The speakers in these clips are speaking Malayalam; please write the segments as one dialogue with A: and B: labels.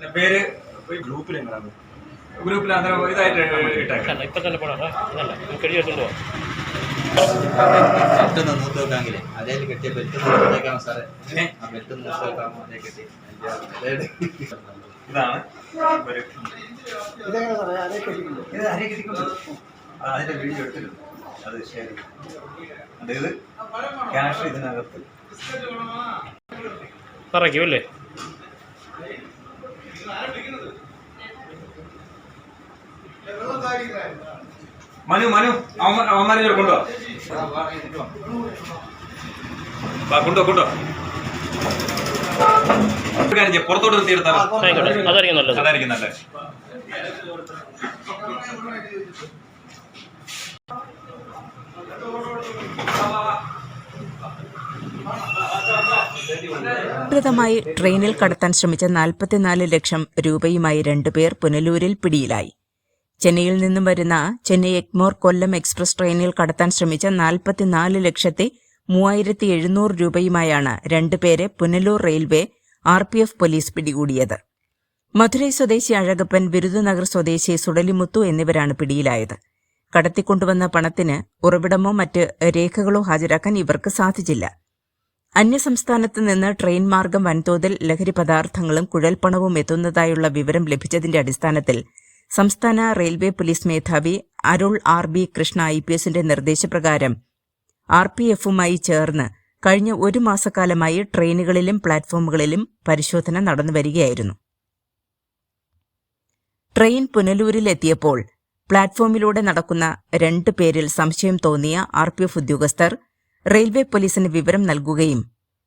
A: പിന്നെ പേര് ഗ്രൂപ്പിൽ എങ്ങനെയാണ് ഗ്രൂപ്പിൽ അന്നേരം ഇതായിട്ട് ഇട്ടേക്കാം
B: അല്ല ഇപ്പൊ തന്നെ പോണം അല്ല കെടി എടുത്തോണ്ട് പോവാം.
C: പെട്ടെന്ന് നൂത്ത് വെക്കാമെങ്കിലേ അതേ കെട്ടിയ ബെൽറ്റ് നോക്കാം സാറേ. ആ ബെൽറ്റ് നൂത്ത് വെക്കാമോ അതേ കെട്ടി. അതിന്റെ
A: ഇതാണ് വീഡിയോ എടുത്തിട്ടുണ്ട് അത് ശരി അതായത് ക്യാഷ് ഇതിനകത്ത്.
B: അല്ലേ
A: മനു മനു. അവന്മാ- അവന്മാരെ കൊണ്ടോ കൊണ്ടോ കൊണ്ടോ പുറത്തോട്ട് നിർത്തി എടുത്താലോ
B: ആയിക്കോട്ടെ അതായിരിക്കും നല്ലത്.
A: Thank നല്ലത്.
D: കൃതമായി ട്രെയിനിൽ കടത്താൻ ശ്രമിച്ച നാൽപ്പത്തിനാല് ലക്ഷം രൂപയുമായി രണ്ടുപേർ പുനലൂരിൽ പിടിയിലായി. ചെന്നൈയിൽ നിന്നും വരുന്ന ചെന്നൈ എഗ്മോർ കൊല്ലം എക്സ്പ്രസ് ട്രെയിനിൽ കടത്താൻ ശ്രമിച്ച നാൽപ്പത്തിനാല് ലക്ഷത്തി മൂവായിരത്തി എഴുന്നൂറ് രൂപയുമായാണ് രണ്ടുപേരെ Punalur railway R P F police പിടികൂടിയത്. മധുരൈ സ്വദേശി അഴകപ്പൻ ബിരുദനഗർ സ്വദേശി സുടലിമുത്തു എന്നിവരാണ് പിടിയിലായത്. കടത്തിക്കൊണ്ടുവന്ന പണത്തിന് ഉറവിടമോ മറ്റ് രേഖകളോ ഹാജരാക്കാൻ ഇവർക്ക് സാധിച്ചില്ല. അന്യസംസ്ഥാനത്ത് നിന്ന് ട്രെയിൻ മാർഗം വൻതോതിൽ ലഹരി പദാർത്ഥങ്ങളും കുഴൽപ്പണവും എത്തുന്നതായുള്ള വിവരം ലഭിച്ചതിന്റെ അടിസ്ഥാനത്തിൽ സംസ്ഥാന റെയിൽവേ പോലീസ് മേധാവി Arul R B Krishna I P എസിന്റെ നിർദ്ദേശപ്രകാരം ആർ പി എഫുമായി ചേർന്ന് കഴിഞ്ഞ ഒരു മാസക്കാലമായി ട്രെയിനുകളിലും പ്ലാറ്റ്ഫോമുകളിലും പരിശോധന നടന്നുവരികയായിരുന്നു ട്രെയിൻ പുനലൂരിലെത്തിയപ്പോൾ പ്ലാറ്റ്ഫോമിലൂടെ നടക്കുന്ന രണ്ട് പേരിൽ സംശയം തോന്നിയ ആർ പി എഫ് ഉദ്യോഗസ്ഥർ റെയിൽവേ പോലീസിന് വിവരം നൽകുകയും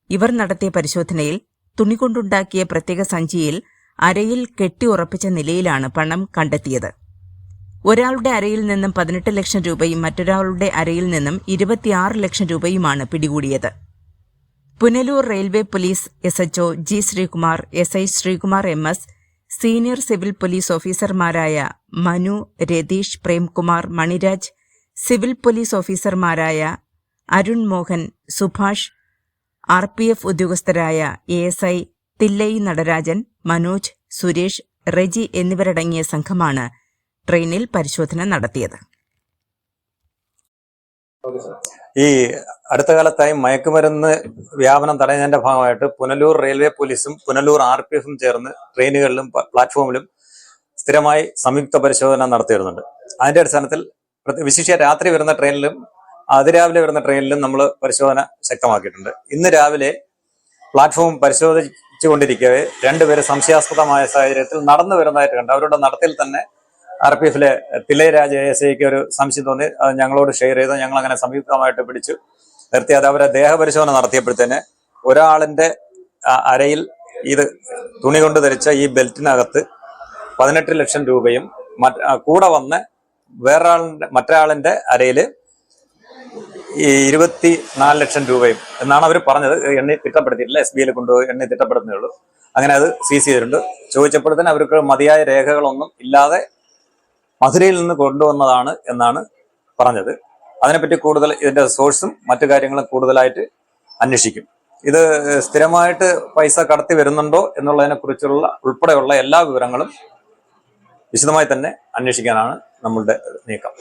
D: ഇവർ നടത്തിയ പരിശോധനയിൽ തുണികൊണ്ടുണ്ടാക്കിയ പ്രത്യേക സഞ്ചിയിൽ അരയിൽ കെട്ടി ഉറപ്പിച്ച നിലയിലാണ് പണം കണ്ടെത്തിയത്. ഒരാളുടെ അരയിൽ നിന്നും പതിനെട്ട് ലക്ഷം രൂപയും മറ്റൊരാളുടെ അരയിൽ നിന്നും ഇരുപത്തിയാറ് ലക്ഷം രൂപയുമാണ് പിടികൂടിയത്. Punalur railway police SHO G Sreekumar S I Sreekumar M S senior civil police ഓഫീസർമാരായ മനു രതീഷ് പ്രേംകുമാർ മണിരാജ് സിവിൽ പോലീസ് ഓഫീസർമാരായ Arun Mohan Subhash R P F ഉദ്യോഗസ്ഥരായ A S I Thillai Natarajan Manoj Suresh Reji എന്നിവരടങ്ങിയ സംഘമാണ് ട്രെയിനിൽ പരിശോധന നടത്തിയത്.
E: ഈ അടുത്ത കാലത്തായി മയക്കുമരുന്ന് വ്യാപനം തടയുന്നതിന്റെ ഭാഗമായിട്ട് പുനലൂർ റെയിൽവേ പോലീസും പുനലൂർ ആർ പി എഫും ചേർന്ന് ട്രെയിനുകളിലും പ്ലാറ്റ്ഫോമിലും സ്ഥിരമായി സംയുക്ത പരിശോധന നടത്തി വരുന്നുണ്ട് അതിന്റെ അടിസ്ഥാനത്തിൽ വിശിഷ്യ രാത്രി വരുന്ന ട്രെയിനിലും അതിരാവിലെ വരുന്ന ട്രെയിനിലും നമ്മൾ പരിശോധന ശക്തമാക്കിയിട്ടുണ്ട്. ഇന്ന് രാവിലെ പ്ലാറ്റ്ഫോം പരിശോധിച്ചുകൊണ്ടിരിക്കവെ രണ്ടുപേര് സംശയാസ്പദമായ സാഹചര്യത്തിൽ നടന്നു വരുന്നതായിട്ട് കണ്ട്. അവരുടെ നടത്തിൽ തന്നെ ആർ പി എഫിലെ തിലയരാജ് എസ് ഐക്ക് ഒരു സംശയം തോന്നി. അത് ഞങ്ങളോട് ഷെയർ ചെയ്ത്. ഞങ്ങൾ അങ്ങനെ സംയുക്തമായിട്ട് പിടിച്ചു നിർത്തി. അത് അവരെ ദേഹപരിശോധന നടത്തിയപ്പോഴത്തേന് ഒരാളിന്റെ അരയിൽ ഇത് തുണി കൊണ്ട് ധരിച്ച ഈ ബെൽറ്റിനകത്ത് പതിനെട്ട് ലക്ഷം രൂപയും മറ്റ് കൂടെ വന്ന് വേറൊരാളിന്റെ മറ്റൊരാളിന്റെ അരയിൽ ഈ ഇരുപത്തി നാല് ലക്ഷം രൂപയും എന്നാണ് അവർ പറഞ്ഞത്. എണ്ണി തിട്ടപ്പെടുത്തിയിട്ടില്ല. എസ് ബി ഐയിൽ കൊണ്ടുപോയി എണ്ണി തിട്ടപ്പെടുത്തേ ഉള്ളൂ. അങ്ങനെ അത് സീസ് ചെയ്തിട്ടുണ്ട്. ചോദിച്ചപ്പോൾ തന്നെ അവർക്ക് മതിയായ രേഖകളൊന്നും ഇല്ലാതെ മധുരയിൽ നിന്ന് കൊണ്ടുവന്നതാണ് എന്നാണ് പറഞ്ഞത്. അതിനെപ്പറ്റി കൂടുതൽ ഇതിന്റെ സോഴ്സും മറ്റു കാര്യങ്ങളും കൂടുതലായിട്ട് അന്വേഷിക്കും. ഇത് സ്ഥിരമായിട്ട് പൈസ കടത്തി വരുന്നുണ്ടോ എന്നുള്ളതിനെ കുറിച്ചുള്ള ഉൾപ്പെടെയുള്ള എല്ലാ വിവരങ്ങളും വിശദമായി തന്നെ അന്വേഷിക്കാനാണ് നമ്മളുടെ നീക്കം.